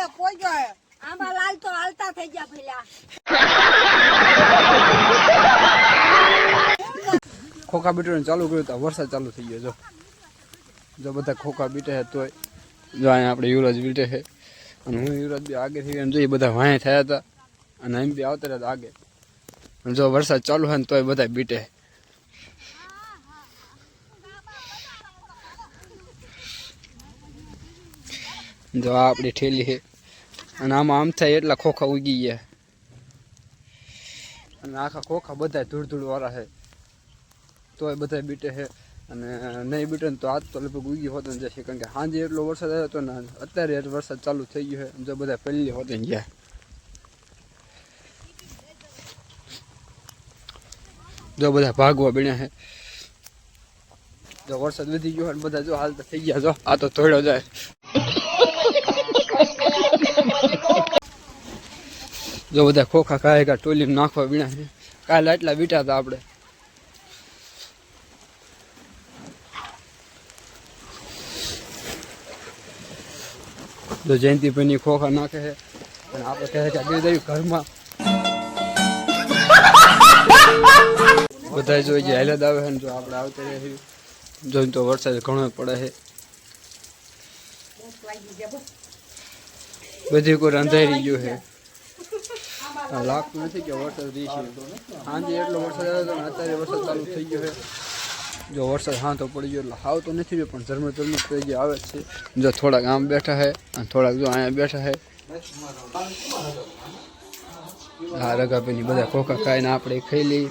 કે કોઈ ગયો આમાં લાલ તો હાલતા થઈ ગયા પેલા ખોખા બીટવાનું ચાલુ કર્યું તો વરસાદ ચાલુ થઈ ગયો, જો. જો બધા ખોખા બીટે છે તોય. જો અહીંયા આપણે યુવરાજ બીટે છે અને હું યુવરાજ બી આગે થઈ ગયા જો એ બધા વાંય થયા હતા. અને એમ બી આવતા રહ્યા આગે જો વરસાદ ચાલુ હોય ને તોય બધા બીટે જો આ આપણી ઠેલી છે. અને આમાં આમ થાય એટલા ખોખા ઉગી ગયા. અને આખા ખોખા બધા ધૂળ ધૂળ વાળા છે. તોય બધા બીટે છે. અને નહીં બીટે ને તો આજ તો લગભગ ઉગી હોતો ને જશે. કારણ કે સાંજે એટલો વરસાદ આવ્યો હતો ને અત્યારે વરસાદ ચાલુ થઈ ગયો છે. જો બધા પહેલી હોત ગયા. જો બધા ભાગવા બીણ્યા છે. જો વરસાદ વધી ગયો હોય બધા જો હાલતા થઈ ગયા જો. આ તો થોડો જાય. જો બધા ખોખા ખાય કા ટોલી નાખવા વીણા છે. કાલે આટલા બીટા હતા આપણે. જો જયંતિભાઈની ખોખા નાખે છે, અને આપણે કહે કે આગળ જઈ ઘરમાં. બધા જો જે આવે છે જો આપણે આવતા રહે છે જોઈને તો વરસાદ ઘણો પડે છે. બધી કોઈ અંધારી ગયું છે. લાગતું નથી કે વરસાદ રહેશે સાંજે એટલો વરસાદ આવ્યો હતો અત્યારે વરસાદ ચાલુ થઈ ગયો છે. જો વરસાદ હા તો પડી ગયો એટલે હાવ તો નથી રહ્યો, પણ ઝરમર ઝરમર થઈ ગયો આવે છે. જો થોડાક આમ બેઠા છે અને થોડાક જો અહીંયા બેઠા છે. હા રગાભાઈની બધા ખોખા ખાઈને આપણે ખાઈ લઈએ.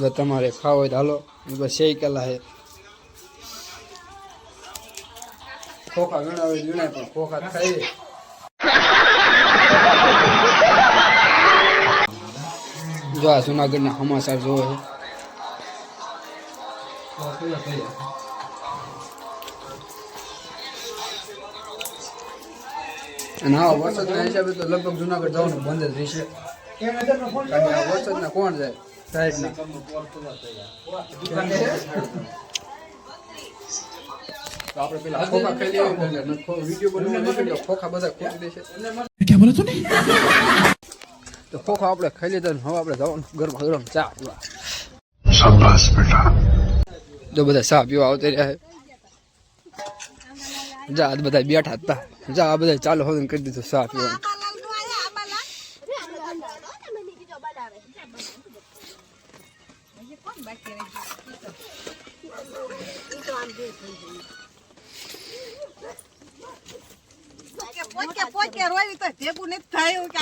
જો તમારે ખાવ હોય તો હાલો બસ શેકેલા છે. ખોખા ગણાવે હોય પણ ખોખા ખાઈએ. જો આ જુનાગઢના સમાચાર જોવે વરસાદના હિસાબે તો લગભગ જુનાગઢ જવાનું બંધ જ રહેશે. વરસાદના કોણ જાય? આપણે ખોખા બધા ખોટી દેશે. તો તો ખોખો આપણે ખાઈ લીધો હવે આપણે જવાનું ગરમા ગરમ ચા પીવા. જો બધા ચા પીવા આવતા રહ્યા જા આ બધા બેઠા હતા જા આ બધા ચાલુ હોદન કરી દીધું ચા પીવાનું. પોકે પોકે રોઈ તો ભેગું નથી થયું કે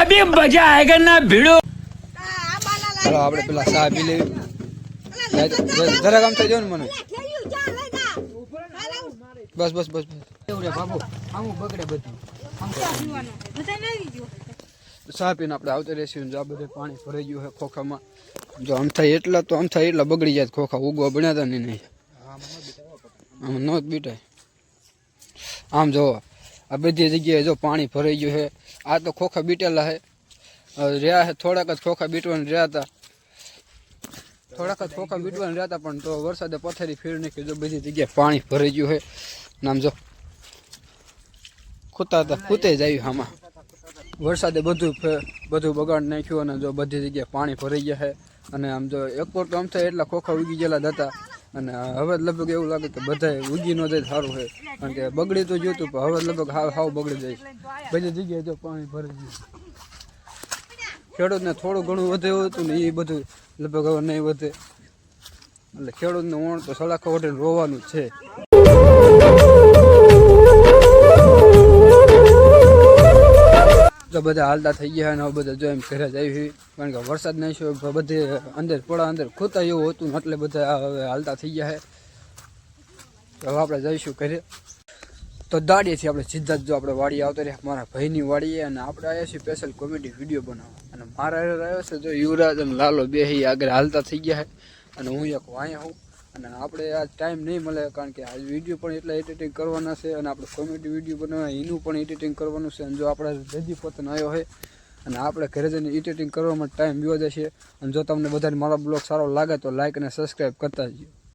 अभी मजा आएगा ना भिड़ो આંબાલા ચાલો આપણે પેલા ચા પી લેવી જરાક આમ થઈ જાવ ને મને ખેલ્યું જા લઈ જા બસ બસ બસ બસ એવું રે બાબુ આવું બગડે બધું ચા પીને આપણે આવતા રહીશું જો આ બધે પાણી ભરાઈ ગયું છે ખોખામાં જો આમ થાય એટલા તો આમ થાય એટલા બગડી જાય ખોખા ઉગવા બન્યા હતા ને નહીં આમ નો જ બીટાય આમ જો આ બધી જગ્યાએ જો પાણી ભરાઈ ગયું છે આ તો ખોખા બીટેલા હે. રહ્યા છે થોડાક જ ખોખા બીટવાના રહ્યા હતા. થોડાક જ ખોખા બીટવાના રહ્યા હતા, પણ તો વરસાદે પથારી ફેર નાખી, જો બધી જગ્યાએ પાણી ભરાઈ ગયું છે નામ જો. ખૂતા હતા, ખૂતે જ આવ્યું આમાં. વરસાદે બધું બધું બગાડ નાખ્યું અને જો બધી જગ્યાએ પાણી ભરાઈ ગયા છે અને આમ જો, એક તો આમ થાય એટલા ખોખા ઉગી ગયેલા હતા. અને હવે લગભગ એવું લાગે કે બધા ઉગી ન જાય સારું છે કારણ કે બગડી તો જોતું પણ હવે લગભગ હાવ હાવ બગડી જાય બધી જગ્યાએ જો પાણી ભરી ગયું ખેડૂતને થોડું ઘણું વધે હતું ને એ બધું લગભગ હવે નહીં વધે. એટલે ખેડૂતને ઓણ તો સલાખો વઢીને રોવાનું છે. તો બધા હાલતા થઈ ગયા અને બધા જો એમ ઘરે જ આવી કારણ કે વરસાદ નહીં છે બધે અંદર પોળા અંદર ખોતા એવું હતું એટલે બધા હવે હાલતા થઈ ગયા છે. હવે આપણે જઈશું ઘરે. તો દાડીએથી આપણે સીધા જ જો આપણે વાડી આવતા રહ્યા. મારા ભાઈની વાડીએ અને આપણે આવ્યા છીએ સ્પેશિયલ કોમેડી વીડિયો બનાવવા. અને મારા આવ્યો છે જો યુવરાજ અને લાલો બે આગળ હાલતા થઈ ગયા છે. અને હું એક વાંયા હું અને આપણે આ ટાઈમ નહીં મળે કારણ કે આજે વીડિયો પણ એટલા એડિટિંગ કરવાના છે અને આપણે કોમેડી વીડિયો બનાવવા એનું પણ એડિટિંગ કરવાનું છે. અને જો આપણે જજી પોતાનો આવ્યો હોય અને આપણે ઘરે જઈને એડિટિંગ કરવામાં ટાઈમ વ્યો જશે, અને જો તમને બધાને મારો બ્લોગ સારો લાગે તો લાઇક અને સબસ્ક્રાઈબ કરતા જજો.